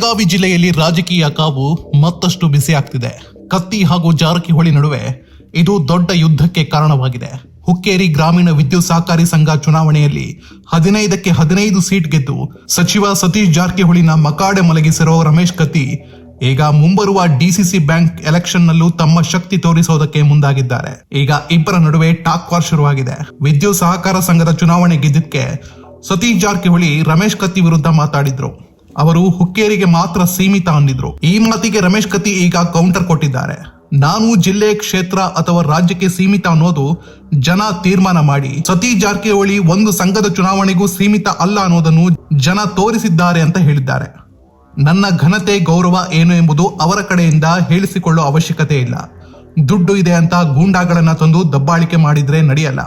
ಬೆಳಗಾವಿ ಜಿಲ್ಲೆಯಲ್ಲಿ ರಾಜಕೀಯ ಕಾವು ಮತ್ತಷ್ಟು ಬಿಸಿ ಆಗ್ತಿದೆ. ಕತ್ತಿ ಹಾಗೂ ಜಾರಕಿಹೊಳಿ ನಡುವೆ ಇದು ದೊಡ್ಡ ಯುದ್ಧಕ್ಕೆ ಕಾರಣವಾಗಿದೆ. ಹುಕ್ಕೇರಿ ಗ್ರಾಮೀಣ ವಿದ್ಯುತ್ ಸಹಕಾರಿ ಸಂಘ ಚುನಾವಣೆಯಲ್ಲಿ ಹದಿನೈದಕ್ಕೆ ಹದಿನೈದು ಸೀಟ್ ಗೆದ್ದು ಸಚಿವ ಸತೀಶ್ ಜಾರಕಿಹೊಳಿನ ಮಕಾಡೆ ಮಲಗಿಸಿರೋ ರಮೇಶ್ ಕತ್ತಿ ಈಗ ಮುಂಬರುವ ಡಿಸಿಸಿ ಬ್ಯಾಂಕ್ ಎಲೆಕ್ಷನ್ ನಲ್ಲೂ ತಮ್ಮ ಶಕ್ತಿ ತೋರಿಸೋದಕ್ಕೆ ಮುಂದಾಗಿದ್ದಾರೆ. ಈಗ ಇಬ್ಬರ ನಡುವೆ ಟಾಕ್ ವಾರ್ ಶುರುವಾಗಿದೆ. ವಿದ್ಯುತ್ ಸಹಕಾರ ಸಂಘದ ಚುನಾವಣೆ ಗೆದ್ದಕ್ಕೆ ಸತೀಶ್ ಜಾರಕಿಹೊಳಿ ರಮೇಶ್ ಕತ್ತಿ ವಿರುದ್ಧ ಮಾತಾಡಿದ್ರು. ಅವರು ಹುಕ್ಕೇರಿಗೆ ಮಾತ್ರ ಸೀಮಿತ ಅಂದಿದ್ರು. ಈ ಮಾತಿಗೆ ರಮೇಶ್ ಕತಿ ಈಗ ಕೌಂಟರ್ ಕೊಟ್ಟಿದ್ದಾರೆ. ನಾನು ಜಿಲ್ಲೆ, ಕ್ಷೇತ್ರ ಅಥವಾ ರಾಜ್ಯಕ್ಕೆ ಸೀಮಿತ ಅನ್ನೋದು ಜನ ತೀರ್ಮಾನ ಮಾಡಿ ಸತೀ ಜಾರಕಿಹೊಳಿ ಒಂದು ಸಂಘದ ಚುನಾವಣೆಗೂ ಸೀಮಿತ ಅಲ್ಲ ಅನ್ನೋದನ್ನು ಜನ ತೋರಿಸಿದ್ದಾರೆ ಅಂತ ಹೇಳಿದ್ದಾರೆ. ನನ್ನ ಘನತೆ, ಗೌರವ ಏನು ಎಂಬುದು ಅವರ ಕಡೆಯಿಂದ ಹೇಳಿಸಿಕೊಳ್ಳುವ ಅವಶ್ಯಕತೆ ಇಲ್ಲ. ದುಡ್ಡು ಇದೆ ಅಂತ ಗೂಂಡಾಗಳನ್ನ ತಂದು ದಬ್ಬಾಳಿಕೆ ಮಾಡಿದ್ರೆ ನಡೆಯಲ್ಲ.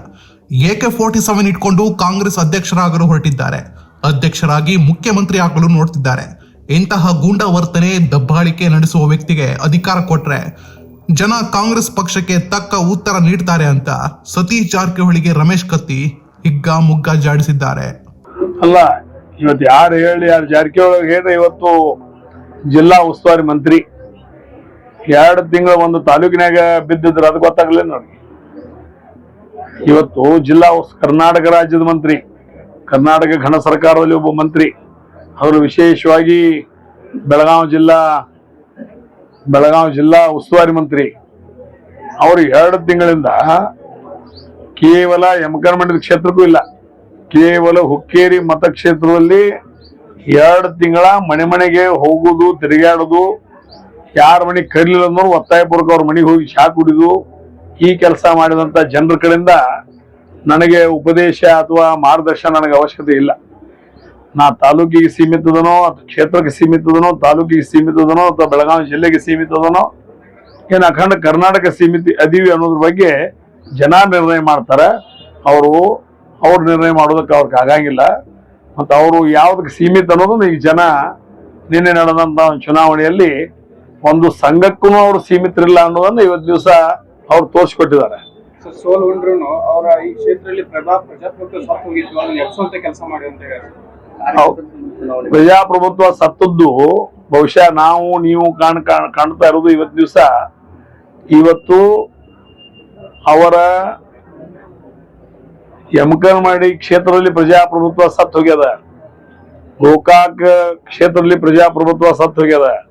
ಎಕೆ ಫೋರ್ಟಿ ಸೆವೆನ್ ಇಟ್ಕೊಂಡು ಕಾಂಗ್ರೆಸ್ ಅಧ್ಯಕ್ಷರಾಗಲು ಹೊರಟಿದ್ದಾರೆ? ಅಧ್ಯಕ್ಷರಾಗಿ ಮುಖ್ಯಮಂತ್ರಿ ಆಗಲು ನೋಡ್ತಿದ್ದಾರೆ. ಇಂತಹ ಗೂಂಡಾ ವರ್ತನೆ ದಬ್ಬಾಳಿಕೆ ನಡೆಸುವ ವ್ಯಕ್ತಿಗೆ ಅಧಿಕಾರ ಕೊಟ್ರೆ ಜನ ಕಾಂಗ್ರೆಸ್ ಪಕ್ಷಕ್ಕೆ ತಕ್ಕ ಉತ್ತರ ನೀಡ್ತಾರೆ ಅಂತ ಸತೀಶ್ ಜಾರಕಿಹೊಳಿಗೆ ರಮೇಶ್ ಕತ್ತಿ ಹಿಗ್ಗ ಮುಗ್ಗ ಜಾಡಿಸಿದ್ದಾರೆ. ಅಲ್ಲ, ಇವತ್ತು ಯಾರು ಹೇಳಿ, ಯಾರು ಜಾರಕಿಹೊಳಿ ಹೇಳಿ ಇವತ್ತು ಜಿಲ್ಲಾ ಉಸ್ತುವಾರಿ ಮಂತ್ರಿ. ಎರಡು ತಿಂಗಳ ಒಂದು ತಾಲೂಕಿನಾಗ ಬಿದ್ದಿದ್ರು, ಅದು ಗೊತ್ತಾಗ್ಲಿಲ್ಲ ನೋಡಿ ಇವತ್ತು ಜಿಲ್ಲಾ ಕರ್ನಾಟಕ ರಾಜ್ಯದ ಮಂತ್ರಿ ಕರ್ನಾಟಕ ಘನ ಸರ್ಕಾರದಲ್ಲಿ ಒಬ್ಬ ಮಂತ್ರಿ. ಅವರು ವಿಶೇಷವಾಗಿ ಬೆಳಗಾವಿ ಜಿಲ್ಲಾ ಬೆಳಗಾವಿ ಜಿಲ್ಲಾ ಉಸ್ತುವಾರಿ ಮಂತ್ರಿ. ಅವರು ಎರಡು ತಿಂಗಳಿಂದ ಕೇವಲ ಯಮಕರ್ಮಂಡದ ಕ್ಷೇತ್ರಕ್ಕೂ ಇಲ್ಲ. ಕೇವಲ ಹುಕ್ಕೇರಿ ಮತಕ್ಷೇತ್ರದಲ್ಲಿ ಎರಡು ತಿಂಗಳ ಮನೆ ಮನೆಗೆ ಹೋಗುದು, ತಿರುಗಾಡುದು, ಯಾರ ಮನೆಗೆ ಕರೀಲಿಲ್ಲ ಅನ್ನೋರು ಒತ್ತಾಯಪೂರ್ವಕ ಅವ್ರ ಮನೆಗೆ ಹೋಗಿ ಶಾಕ್ ಕುಡಿದು ಈ ಕೆಲಸ ಮಾಡಿದಂತ ಜನರ ಕಡೆಯಿಂದ ನನಗೆ ಉಪದೇಶ ಅಥವಾ ಮಾರ್ಗದರ್ಶನ ನನಗೆ ಅವಶ್ಯಕತೆ ಇಲ್ಲ. ನಾ ತಾಲೂಕಿಗೆ ಸೀಮಿತದನೋ ಅಥವಾ ಕ್ಷೇತ್ರಕ್ಕೆ ಸೀಮಿತದನೋ, ತಾಲೂಕಿಗೆ ಸೀಮಿತದನೋ ಅಥವಾ ಬೆಳಗಾವಿ ಜಿಲ್ಲೆಗೆ ಸೀಮಿತದನೋ, ಏನು ಅಖಂಡ ಕರ್ನಾಟಕ ಸೀಮಿತ ಅದೀವಿ ಅನ್ನೋದ್ರ ಬಗ್ಗೆ ಜನ ನಿರ್ಣಯ ಮಾಡ್ತಾರೆ. ಅವರು, ಅವ್ರು ನಿರ್ಣಯ ಮಾಡೋದಕ್ಕೆ ಅವ್ರಿಗೆ ಆಗಂಗಿಲ್ಲ. ಮತ್ತು ಅವರು ಯಾವುದಕ್ಕೆ ಸೀಮಿತ ಅನ್ನೋದು ಈಗ ಜನ ನಿನ್ನೆ ನಡೆದಂಥ ಚುನಾವಣೆಯಲ್ಲಿ ಒಂದು ಸಂಘಕ್ಕೂ ಅವರು ಸೀಮಿತರಿಲ್ಲ ಅನ್ನೋದನ್ನು ಇವತ್ತು ದಿವಸ ಅವ್ರು ತೋರಿಸ್ಕೊಟ್ಟಿದ್ದಾರೆ. ಸೋಲ್ ಉಂಡ್ರು ಅವರ ಈ ಕ್ಷೇತ್ರದಲ್ಲಿ ಪ್ರಭಾ ಪ್ರಜಾಪ್ರಭುತ್ವ ಸತ್ತು ಹೋಗಿದ್ದು ಅದನ್ನ ಎಚ್ಚುವಂತೆ ಕೆಲಸ ಮಾಡಿ ಅಂತ ಹೇಳಿ ಪ್ರಜಾಪ್ರಭುತ್ವ ಸತ್ತದ್ದು ಬಹುಶಃ ನಾವು, ನೀವು ಕಾಣ್ ಕಾಣ್- ಕಾಣ್ತಾ ಇರೋದು ಇವತ್ತು ದಿವಸ. ಇವತ್ತು ಅವರ ಮಾಡಿ ಕ್ಷೇತ್ರದಲ್ಲಿ ಪ್ರಜಾಪ್ರಭುತ್ವ ಸತ್ತು ಹೋಗ್ಯದ. ಗೋಕಾಕ್ ಕ್ಷೇತ್ರದಲ್ಲಿ ಪ್ರಜಾಪ್ರಭುತ್ವ ಸತ್ತು ಹೋಗ್ಯದ.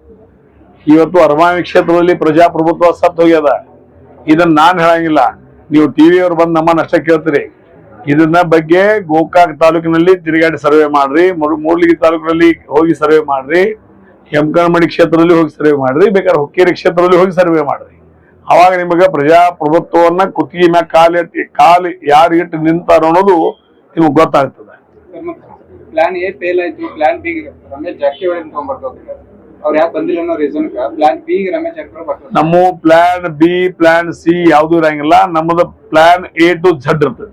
ಇವತ್ತು ಅರಮಾವಿ ಕ್ಷೇತ್ರದಲ್ಲಿ ಪ್ರಜಾಪ್ರಭುತ್ವ ಸತ್ತು ಹೋಗ್ಯದ. ಇದನ್ನ ನಾನ್ ಹೇಳಂಗಿಲ್ಲ. ನೀವು ಟಿವಿ ಅವ್ರು ಬಂದು ನಮ್ಮನ್ನ ಅಷ್ಟೇ ಕೇಳ್ತೀರಿ. ಇದನ್ನ ಬಗ್ಗೆ ಗೋಕಾಕ್ ತಾಲೂಕಿನಲ್ಲಿ ತಿರುಗಾಡಿ ಸರ್ವೆ ಮಾಡ್ರಿ. ಮೂಡ್ಲಿಗಿ ತಾಲೂಕಿನಲ್ಲಿ ಹೋಗಿ ಸರ್ವೆ ಮಾಡ್ರಿ. ಹೆಮ್ಕನಮಣಿ ಕ್ಷೇತ್ರದಲ್ಲಿ ಹೋಗಿ ಸರ್ವೆ ಮಾಡ್ರಿ. ಬೇಕಾದ್ರೆ ಹುಕ್ಕೇರಿ ಕ್ಷೇತ್ರದಲ್ಲಿ ಹೋಗಿ ಸರ್ವೆ ಮಾಡ್ರಿ. ಅವಾಗ ನಿಮಗೆ ಪ್ರಜಾಪ್ರಭುತ್ವವನ್ನ ಕುತ್ತಿಗೆ ಮ್ಯಾಗ ಕಾಲು ಎತ್ತಿ, ಕಾಲು ಯಾರು ಇಟ್ಟು ನಿಂತಾರ ಅನ್ನೋದು ನಿಮಗೆ ಗೊತ್ತಾಗ್ತದೆ. ಪ್ಲಾನ್ ಎ ಫೇಲ್ ಆಯ್ತು ಪ್ಲಾನ್ ಬಿ ಅವ್ರು ಯಾಕೆ ಬಂದಿಲ್ಲ ಅನ್ನೋ ರೀಸನ್ ಪ್ಲಾನ್ ಬಿ ರಮೇಶ್ ನಮ್ಮ ಪ್ಲಾನ್ ಬಿ ಪ್ಲಾನ್ ಸಿ ಯಾವ್ದು ಇರಂಗಿಲ್ಲ. ನಮ್ಮದು ಪ್ಲಾನ್ ಎ ಟು ಝಡ್ ಇರ್ತದೆ.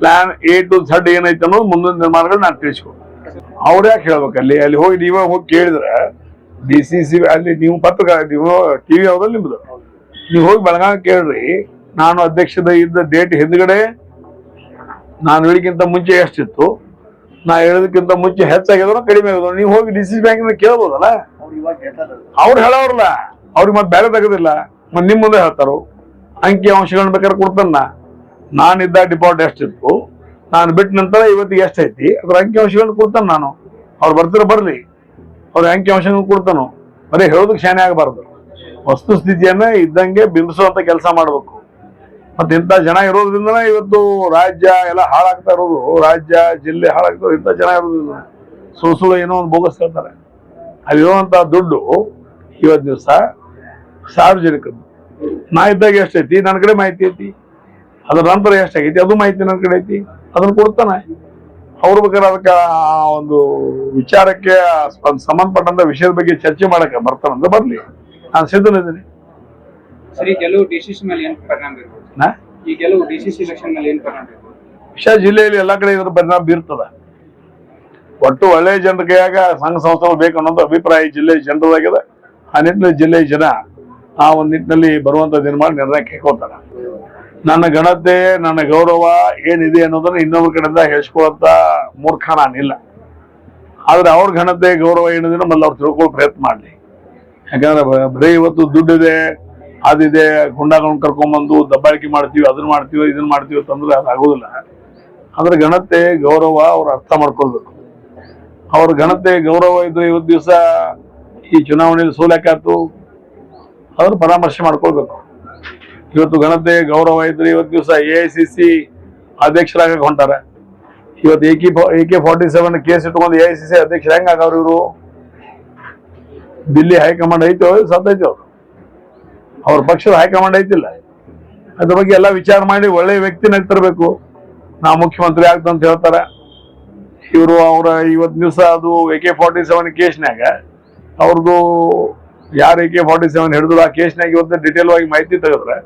ಪ್ಲಾನ್ ಎ ಟು ಝಡ್ ಏನೈತೆ ಅನ್ನೋದು ಮುಂದಿನ ನಿರ್ಮಾಣಗಳು ನಾನು ತಿಳಿಸ್ಕೊಡ್ತೀನಿ. ಅವ್ರು ಯಾಕೆ ಹೇಳ್ಬೇಕಲ್ಲಿ ಅಲ್ಲಿ? ಹೋಗಿ ನೀವೇ ಹೋಗಿ ಕೇಳಿದ್ರೆ ಡಿ ಸಿ ಸಿ ಅಲ್ಲಿ ನೀವು ಪತ್ರ ನೀವು ಟಿವಿ ಯಾವ್ದಲ್ಲ ನಿಮ್ದು? ನೀವು ಹೋಗಿ ಬೆಳಗಾವಿ ಕೇಳ್ರಿ. ನಾನು ಅಧ್ಯಕ್ಷದ ಇದ್ದ ಡೇಟ್ ಹಿಂದ್ಗಡೆ ನಾನು ಹೇಳಿಕ್ಕಿಂತ ಮುಂಚೆ ಎಷ್ಟಿತ್ತು? ನಾ ಹೇಳೋದಕ್ಕಿಂತ ಮುಂಚೆ ಹೆಚ್ಚಾಗಿದ್ರು ಕಡಿಮೆ ಆಗಿದ್ರು ನೀವು ಹೋಗಿ ಡಿ ಸಿ ಬ್ಯಾಂಕಿನ ಕೇಳ್ಬೋದಲ್ಲ? ಅವ್ರು ಹೇಳೋರಲ್ಲ ಅವ್ರಿಗೆ ಮತ್ತೆ ಬೇರೆ ತೆಗೆದಿಲ್ಲ. ಮತ್ತೆ ನಿಮ್ಮ ಮುಂದೆ ಹೇಳ್ತಾರೋ. ಅಂಕಿ ಅಂಶಗಳನ್ನ ಬೇಕಾದ್ರೆ ಕೊಡ್ತಾನ ನಾನಿದ್ದ ಡಿಪಾಸಿಟ್ ಎಷ್ಟಿತ್ತು ನಾನು ಬಿಟ್ಟ ನಂತರ ಇವತ್ತಿಗೆ ಎಷ್ಟೈತಿ ಅದ್ರ ಅಂಕಿ ಅಂಶಗಳನ್ನ ಕೊಡ್ತಾನೆ ನಾನು. ಅವ್ರು ಬರ್ತಿರ ಬರ್ಲಿ. ಅವ್ರ ಅಂಕಿ ಅಂಶಗಳನ್ನ ಕೊಡ್ತಾನು. ಬರೀ ಹೇಳೋದಕ್ಕೆ ಶಾನೆ ಆಗಬಾರ್ದು. ವಸ್ತು ಸ್ಥಿತಿಯನ್ನ ಇದ್ದಂಗೆ ಬಿಂಬಿಸುವಂತ ಕೆಲಸ ಮಾಡ್ಬೇಕು. ಮತ್ತೆ ಇಂಥ ಜನ ಇರೋದ್ರಿಂದನೇ ಇವತ್ತು ರಾಜ್ಯ ಎಲ್ಲ ಹಾಳಾಗ್ತಾ ಇರೋದು. ರಾಜ್ಯ, ಜಿಲ್ಲೆ ಹಾಳಾಗ್ತಾ ಇಂಥ ಜನ ಇರೋದ್ರಿಂದ ಸುಳ್ಳು ಸುಳ್ಳು ಏನೋ ಒಂದು ಬೋಗಸ್ ಹೇಳ್ತಾರೆ ಅಲ್ಲಿರುವಂಥ ದುಡ್ಡು ಇವತ್ತು ದಿವಸ ಸಾರ್ವಜನಿಕದ್ದು ನಾ ಇದ್ದಾಗ ಎಷ್ಟೈತಿ? ನನ್ನ ಕಡೆ ಮಾಹಿತಿ ಐತಿ. ಅದ್ರ ನಂತರ ಎಷ್ಟಾಗೈತಿ? ಅದು ಮಾಹಿತಿ ನನ್ನ ಕಡೆ ಐತಿ. ಅದನ್ನ ಕೊಡ್ತಾನೆ. ಅವ್ರು ಬೇಕಾದ್ರೆ ಅದಕ್ಕೆ ಒಂದು ವಿಚಾರಕ್ಕೆ ಸಂಬಂಧಪಟ್ಟಂತ ವಿಷಯದ ಬಗ್ಗೆ ಚರ್ಚೆ ಮಾಡಕ್ಕೆ ಬರ್ತಾನಂತ ಬರ್ಲಿ. ನಾನು ಸಿದ್ಧನಿದ್ದೀನಿ. ಸರಿ ಕೆಲವು ಡಿಸಿಸಿ ಮೇಲೆ ಏನ್ ಪರಿಣಾಮ ಈ ಕೆಲವು ಡಿಸಿಸಿ ಎಲೆಕ್ಷನ್ ಮೇಲೆ ಏನ್ ಪರಿಣಾಮ ಜಿಲ್ಲೆಯಲ್ಲಿ ಎಲ್ಲಾ ಕಡೆ ಇದ್ರ ಪರಿಣಾಮ ಬೀರ್ತದ? ಒಟ್ಟು ಒಳ್ಳೆ ಜನರಿಗೆ ಆಗ ಸಂಘ ಸಂಸ್ಥೆಗಳು ಬೇಕು ಅನ್ನೋದು ಅಭಿಪ್ರಾಯ ಜಿಲ್ಲೆ ಜನರದಾಗಿದೆ. ಆ ನಿಟ್ಟಿನಲ್ಲಿ ಜಿಲ್ಲೆಯ ಜನ ಆ ಒಂದು ನಿಟ್ಟಿನಲ್ಲಿ ಬರುವಂತ ದಿನಮಾನ ನಿರ್ಣಯಕ್ಕೆ ಕೈಗೊಳ್ತಾರ. ನನ್ನ ಗಣತೆ ನನ್ನ ಗೌರವ ಏನಿದೆ ಅನ್ನೋದನ್ನ ಇನ್ನೊಂದು ಕಡೆಯಿಂದ ಹೇಳ್ಸ್ಕೊಳ್ಳಂತ ಮೂರ್ಖ ನಾನಿಲ್ಲ. ಆದ್ರೆ ಅವ್ರ ಘನತೆ ಗೌರವ ಏನಿದೆ ಮೊದಲು ಅವ್ರು ತಿಳ್ಕೊಳ್ಳೋ ಪ್ರಯತ್ನ ಮಾಡ್ಲಿ. ಯಾಕಂದ್ರೆ ಬರೀ ಇವತ್ತು ದುಡ್ಡಿದೆ ಅದಿದೆ, ಗುಂಡಾಗಳನ್ನ ಕರ್ಕೊಂಡ್ಬಂದು ದಬ್ಬಾಳಿಕೆ ಮಾಡ್ತೀವಿ, ಅದನ್ನ ಮಾಡ್ತೀವಿ, ಇದನ್ನ ಮಾಡ್ತೀವಿ ಅಂತಂದ್ರೆ ಅದು ಆಗೋದಿಲ್ಲ ಅಂದ್ರೆ ಘನತೆ, ಗೌರವ ಅವ್ರು ಅರ್ಥ ಮಾಡ್ಕೊಳ್ಬೇಕು. ಅವ್ರ ಘನತೆ, ಗೌರವ ಇದ್ರೆ ಇವತ್ತು ದಿವಸ ಈ ಚುನಾವಣೆಯಲ್ಲಿ ಸೋಲಕ್ಕಾತು ಅವ್ರು ಪರಾಮರ್ಶೆ ಮಾಡ್ಕೊಳ್ಬೇಕು. ಇವತ್ತು ಘನತೆ, ಗೌರವ ಇದ್ರೆ ಇವತ್ತು ದಿವಸ ಎ ಐ ಸಿ ಸಿ ಅಧ್ಯಕ್ಷರಾಗಕ್ಕೆ ಹೊಂಟಾರ. ಇವತ್ತು A K A K forty seven case ಇಟ್ಕೊಂಡು ಎ ಐ ಸಿ ಸಿ ಅಧ್ಯಕ್ಷರು ಹೆಂಗ್ ಆಗವ್ರು ಇವರು? ದಿಲ್ಲಿ ಹೈಕಮಾಂಡ್ ಐತೋ ಸತ್ತೈತೆ ಅವ್ರ? ಪಕ್ಷದ ಹೈಕಮಾಂಡ್ ಐತಿಲ್ಲ. ಅದ್ರ ಬಗ್ಗೆ ಎಲ್ಲ ವಿಚಾರ ಮಾಡಿ ಒಳ್ಳೆ ವ್ಯಕ್ತಿನ ತರಬೇಕು ನಾ ಮುಖ್ಯಮಂತ್ರಿ ಆಗ್ತಂತ ಹೇಳ್ತಾರೆ. ಇವರು ಅವರ ಇವತ್ತು ದಿವಸ ಅದು ಎ ಕೆ ಫಾರ್ಟಿ ಸೆವೆನ್ ಕೇಸ್ನಾಗ ಅವ್ರದ್ದು ಯಾರು ಎ ಕೆ ಫಾರ್ಟಿ ಸೆವೆನ್ ಹಿಡಿದ್ರು ಆ ಕೇಸ್ನಾಗ ಇವತ್ತು ಡಿಟೇಲ್ ಆಗಿ ಮಾಹಿತಿ ತೆಗೆದ್ರೆ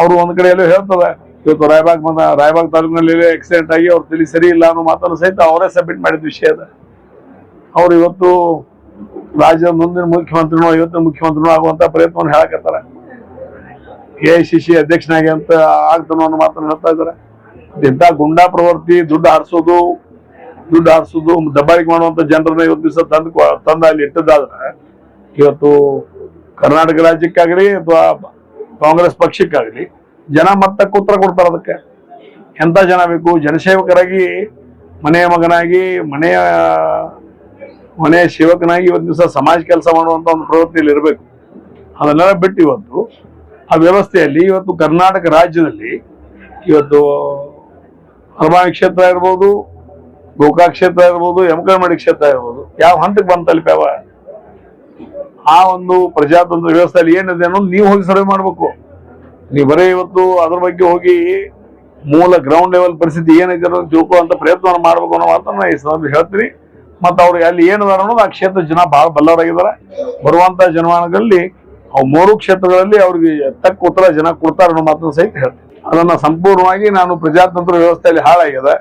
ಅವರು ಒಂದ್ ಕಡೆ ಎಲ್ಲೋ ಹೇಳ್ತದೆ ಇವತ್ತು ರಾಯಬಾಗ್ ಬಂದ, ರಾಯಬಾಗ್ ತಾಲೂಕಿನಲ್ಲಿ ಆಕ್ಸಿಡೆಂಟ್ ಆಗಿ ಅವ್ರ ತಲೆ ಸರಿ ಇಲ್ಲ ಅನ್ನೋ ಮಾತನ್ನು ಸಹಿತ ಅವರೇ ಸಬ್ಮಿಟ್ ಮಾಡಿದ ವಿಷಯ ಅದ. ಅವ್ರು ಇವತ್ತು ರಾಜ್ಯದ ಮುಂದಿನ ಮುಖ್ಯಮಂತ್ರಿನೂ ಇವತ್ತಿನ ಮುಖ್ಯಮಂತ್ರಿನೂ ಆಗುವಂತ ಪ್ರಯತ್ನವನ್ನು ಹೇಳಕತ್ತಾರ. ಎ ಐ ಸಿ ಸಿ ಅಧ್ಯಕ್ಷನಾಗಿ ಅಂತ ಆಗ್ತಾನೋ ಅನ್ನೋ ಮಾತನ್ನು ಹೇಳ್ತಾ ಇದಾರೆ ಇಂಥ ಗುಂಡಾ ಪ್ರವೃತ್ತಿ ದುಡ್ಡು ಹಾರಿಸೋದು ದುಡ್ಡು ಹಾರಿಸೋದು, ದಬ್ಬಾಳಿಕೆ ಮಾಡುವಂತ ಜನರನ್ನ ಇವತ್ತು ದಿವಸ ತಂದು ತಂದ ಅಲ್ಲಿ ಇಟ್ಟದಾದ್ರೆ ಇವತ್ತು ಕರ್ನಾಟಕ ರಾಜ್ಯಕ್ಕಾಗಲಿ ಅಥವಾ ಕಾಂಗ್ರೆಸ್ ಪಕ್ಷಕ್ಕಾಗಲಿ ಜನ ಮತ್ತಕ್ಕೆ ಉತ್ತರ ಕೊಡ್ತಾರೆ ಅದಕ್ಕೆ. ಎಂತ ಜನ ಬೇಕು? ಜನಸೇವಕರಾಗಿ, ಮನೆಯ ಮಗನಾಗಿ, ಮನೆಯ ಮನೆಯ ಸೇವಕನಾಗಿ ಇವತ್ತು ದಿವಸ ಸಮಾಜ ಕೆಲಸ ಮಾಡುವಂತ ಒಂದು ಪ್ರವೃತ್ತಿಯಲ್ಲಿ ಇರಬೇಕು. ಅದನ್ನೆಲ್ಲ ಬಿಟ್ಟು ಇವತ್ತು ಆ ವ್ಯವಸ್ಥೆಯಲ್ಲಿ ಇವತ್ತು ಕರ್ನಾಟಕ ರಾಜ್ಯದಲ್ಲಿ ಇವತ್ತು ಹನುಮಾನ್ ಕ್ಷೇತ್ರ ಇರ್ಬೋದು, ಗೋಕಾಕ್ ಕ್ಷೇತ್ರ ಇರ್ಬೋದು ಯಮಕಮಡಿ ಕ್ಷೇತ್ರ ಇರ್ಬೋದು, ಯಾವ ಹಂತಕ್ಕೆ ಬಂದು ತಲುಪ್ಯಾವ ಆ ಒಂದು ಪ್ರಜಾತಂತ್ರ ವ್ಯವಸ್ಥೆಯಲ್ಲಿ ಏನಿದೆ ಅನ್ನೋದು ನೀವು ಹೋಗಿ ಸರ್ವೆ ಮಾಡ್ಬೇಕು. ನೀವು ಬರೀ ಇವತ್ತು ಅದ್ರ ಬಗ್ಗೆ ಹೋಗಿ ಮೂಲ ಗ್ರೌಂಡ್ ಲೆವೆಲ್ ಪರಿಸ್ಥಿತಿ ಏನೈತೆ ಅನ್ನೋದು ತಿಳ್ಕೊಳ್ಳುವಂತ ಪ್ರಯತ್ನವನ್ನು ಮಾಡ್ಬೇಕು ಅನ್ನೋ ಮಾತನ್ನ ಈ ಸಂದರ್ಭ ಹೇಳ್ತೀನಿ. ಮತ್ತು ಅವ್ರಿಗೆ ಅಲ್ಲಿ ಏನಿದಾರ ಅನ್ನೋದು ಆ ಕ್ಷೇತ್ರ ಜನ ಭಾಳ ಬಲ್ಲವರಾಗಿದ್ದಾರೆ. ಬರುವಂಥ ಜನಮಾನಗಳಲ್ಲಿ ಅವು ಮೂರು ಕ್ಷೇತ್ರಗಳಲ್ಲಿ ಅವ್ರಿಗೆ ತಕ್ಕ ಉತ್ತರ ಜನ ಕೊಡ್ತಾರೆ ಅನ್ನೋ ಮಾತನ್ನ ಸಹಿತ ಹೇಳ್ತೀನಿ. ಅದನ್ನ ಸಂಪೂರ್ಣವಾಗಿ ನಾನು ಪ್ರಜಾತಂತ್ರ ವ್ಯವಸ್ಥೆಯಲ್ಲಿ ಹಾಳಾಗಿದೆ.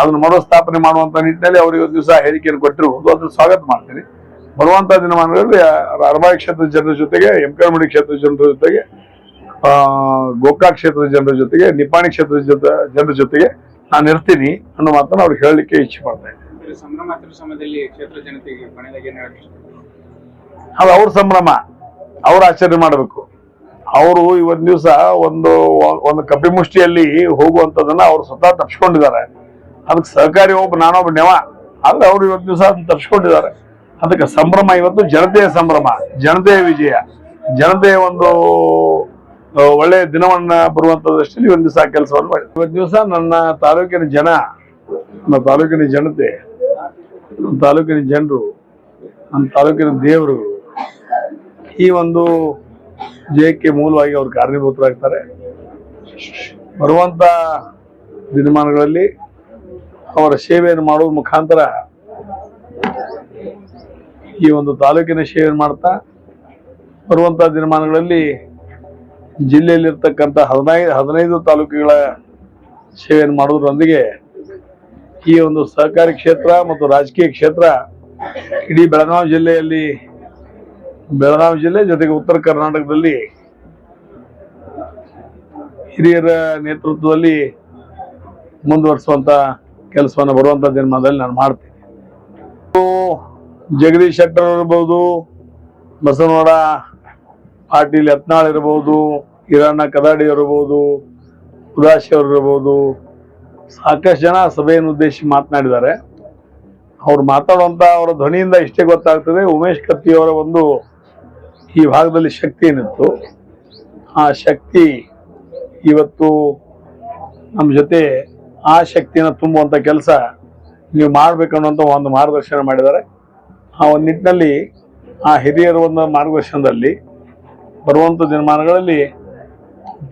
ಅದನ್ನ ಮರುಸ್ಥಾಪನೆ ಮಾಡುವಂತ ನಿಟ್ಟಿನಲ್ಲಿ ಅವ್ರಿಗೆ ಒಂದು ದಿವಸ ಹೇಳಿಕೆಯನ್ನು ಕೊಟ್ಟಿರಬಹುದು ಅದನ್ನು ಸ್ವಾಗತ ಮಾಡ್ತೀನಿ. ಬರುವಂತ ದಿನಮಾನಗಳಲ್ಲಿ ಅರಬಾಯಿ ಕ್ಷೇತ್ರದ ಜನರ ಜೊತೆಗೆ ಎಂಕರಮಡಿ ಕ್ಷೇತ್ರದ ಜನರ ಜೊತೆಗೆ ಆ ಗೋಕಾಕ್ ಕ್ಷೇತ್ರದ ಜನರ ಜೊತೆಗೆ ನಿಪಾಣಿ ಕ್ಷೇತ್ರದ ಜೊತೆ ಜನರ ಜೊತೆಗೆ ನಾನು ಇರ್ತೀನಿ ಅನ್ನೋ ಮಾತನ್ನ ಅವ್ರಿಗೆ ಹೇಳಲಿಕ್ಕೆ ಇಚ್ಛೆ ಪಡ್ತಾ ಇದ್ದೀನಿ? ಅದು ಅವ್ರ ಸಂಭ್ರಮ. ಅವ್ರ ಆಚರಣೆ ಮಾಡಬೇಕು. ಅವರು ಇವತ್ತು ದಿವಸ ಒಂದು ಒಂದು ಕಪಿಮುಷ್ಟಿಯಲ್ಲಿ ಹೋಗುವಂತದನ್ನ ಅವ್ರು ಸ್ವತಃ ತಪ್ಪಿಸ್ಕೊಂಡಿದ್ದಾರೆ ಅದಕ್ಕೆ ಸಹಕಾರಿ ಒಬ್ಬ, ನಾನೊಬ್ಬ ನೆವ. ಆದ್ರೆ ಅವ್ರು ಇವತ್ತು ದಿವಸ ಅದನ್ನ ತಪ್ಪಿಸ್ಕೊಂಡಿದ್ದಾರೆ ಅದಕ್ಕೆ ಸಂಭ್ರಮ ಇವತ್ತು ಜನತೆಯ ಸಂಭ್ರಮ, ಜನತೆಯ ವಿಜಯ. ಜನತೆಯ ಒಂದು ಒಳ್ಳೆಯ ದಿನವನ್ನ ಬರುವಂತ ದೃಷ್ಟಿಯಲ್ಲಿ ಒಂದು ದಿವಸ ಕೆಲಸವನ್ನು ಮಾಡಿ. ಇವತ್ತು ದಿವಸ ನನ್ನ ತಾಲೂಕಿನ ಜನ ನನ್ನ ತಾಲೂಕಿನ ಜನತೆ, ನಮ್ಮ ತಾಲೂಕಿನ ಜನರು, ನಮ್ಮ ತಾಲೂಕಿನ ದೇವರುಗಳು ಈ ಒಂದು ಜಯಕ್ಕೆ ಮೂಲವಾಗಿ ಅವರು ಕಾರಣೀಭೂತರಾಗ್ತಾರೆ ಬರುವಂತ ದಿನಮಾನಗಳಲ್ಲಿ ಅವರ ಸೇವೆಯನ್ನು ಮಾಡುವ ಮುಖಾಂತರ ಈ ಒಂದು ತಾಲೂಕಿನ ಸೇವೆಯನ್ನು ಮಾಡ್ತಾ ಬರುವಂತ ದಿನಮಾನಗಳಲ್ಲಿ ಜಿಲ್ಲೆಯಲ್ಲಿರ್ತಕ್ಕಂಥ ಹದಿನೈದು ಹದಿನೈದು ತಾಲೂಕುಗಳ ಸೇವೆಯನ್ನು ಮಾಡುವುದರೊಂದಿಗೆ ಈ ಒಂದು ಸಹಕಾರಿ ಕ್ಷೇತ್ರ ಮತ್ತು ರಾಜಕೀಯ ಕ್ಷೇತ್ರ ಇಡೀ ಬೆಳಗಾವಿ ಜಿಲ್ಲೆಯಲ್ಲಿ ಬೆಳಗಾವಿ ಜಿಲ್ಲೆ ಜೊತೆಗೆ ಉತ್ತರ ಕರ್ನಾಟಕದಲ್ಲಿ ಹಿರಿಯರ ನೇತೃತ್ವದಲ್ಲಿ ಮುಂದುವರಿಸುವಂತ ಕೆಲಸವನ್ನು ಬರುವಂತ ದಿನಮಾನದಲ್ಲಿ ನಾನು ಮಾಡ್ತೀನಿ. ಜಗದೀಶ್ ಶೆಟ್ಟರ್ ಇರ್ಬೋದು ಬಸವನಗೌಡ ಪಾಟೀಲ್ ಯತ್ನಾಳ್ ಇರ್ಬೋದು ಹಿರಣ್ಣ ಕದಾಡಿ ಇರ್ಬೋದು, ಉದಾಸಿ ಅವರು ಇರ್ಬೋದು, ಸಾಕಷ್ಟು ಜನ ಸಭೆಯನ್ನು ಉದ್ದೇಶಿಸಿ ಮಾತನಾಡಿದ್ದಾರೆ. ಅವ್ರು ಮಾತಾಡುವಂತ ಅವರ ಧ್ವನಿಯಿಂದ ಇಷ್ಟೇ ಗೊತ್ತಾಗ್ತದೆ. ಉಮೇಶ್ ಕತ್ತಿಯವರ ಒಂದು ಈ ಭಾಗದಲ್ಲಿ ಶಕ್ತಿ ಏನಿತ್ತು? ಆ ಶಕ್ತಿ ಇವತ್ತು ನಮ್ಮ ಜೊತೆ ಆ ಶಕ್ತಿನ ತುಂಬುವಂಥ ಕೆಲಸ ನೀವು ಮಾಡಬೇಕನ್ನುವಂಥ ಒಂದು ಮಾರ್ಗದರ್ಶನ ಮಾಡಿದ್ದಾರೆ. ಆ ಒಂದು ನಿಟ್ಟಿನಲ್ಲಿ ಆ ಹಿರಿಯರ ಒಂದು ಮಾರ್ಗದರ್ಶನದಲ್ಲಿ ಬರುವಂಥ ದಿನಮಾನಗಳಲ್ಲಿ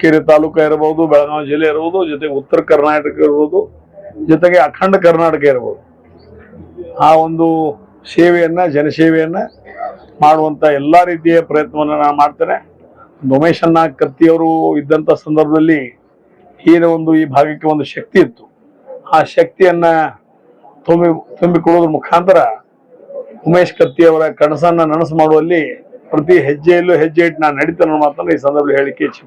ಕೆರೆ ತಾಲೂಕು ಇರಬಹುದು ಬೆಳಗಾವಿ ಜಿಲ್ಲೆ ಇರಬಹುದು ಜೊತೆಗೆ ಉತ್ತರ ಕರ್ನಾಟಕ ಇರ್ಬೋದು, ಜೊತೆಗೆ ಅಖಂಡ ಕರ್ನಾಟಕ ಇರ್ಬೋದು. ಆ ಒಂದು ಸೇವೆಯನ್ನು, ಜನಸೇವೆಯನ್ನ ಮಾಡುವಂತ ಎಲ್ಲಾ ರೀತಿಯ ಪ್ರಯತ್ನವನ್ನು ನಾನು ಮಾಡ್ತೇನೆ ಉಮೇಶನ್ನ ಕತ್ತಿಯವರು ಇದ್ದಂತ ಸಂದರ್ಭದಲ್ಲಿ ಈನ ಒಂದು ಈ ಭಾಗಕ್ಕೆ ಒಂದು ಶಕ್ತಿ ಇತ್ತು ಆ ಶಕ್ತಿಯನ್ನ ತುಂಬಿ ತುಂಬಿಕೊಳ್ಳೋದ್ರ ಮುಖಾಂತರ ಉಮೇಶ್ ಕತ್ತಿಯವರ ಕನಸನ್ನ ನನಸು ಮಾಡುವಲ್ಲಿ ಪ್ರತಿ ಹೆಜ್ಜೆಯಲ್ಲೂ ಹೆಜ್ಜೆ ಇಟ್ಟು ನಾನು ನಡೀತೇನೆ ಮಾತ್ರ ಈ ಸಂದರ್ಭದಲ್ಲಿ ಹೇಳಿಕೆ ಇಚ್ಛೆ.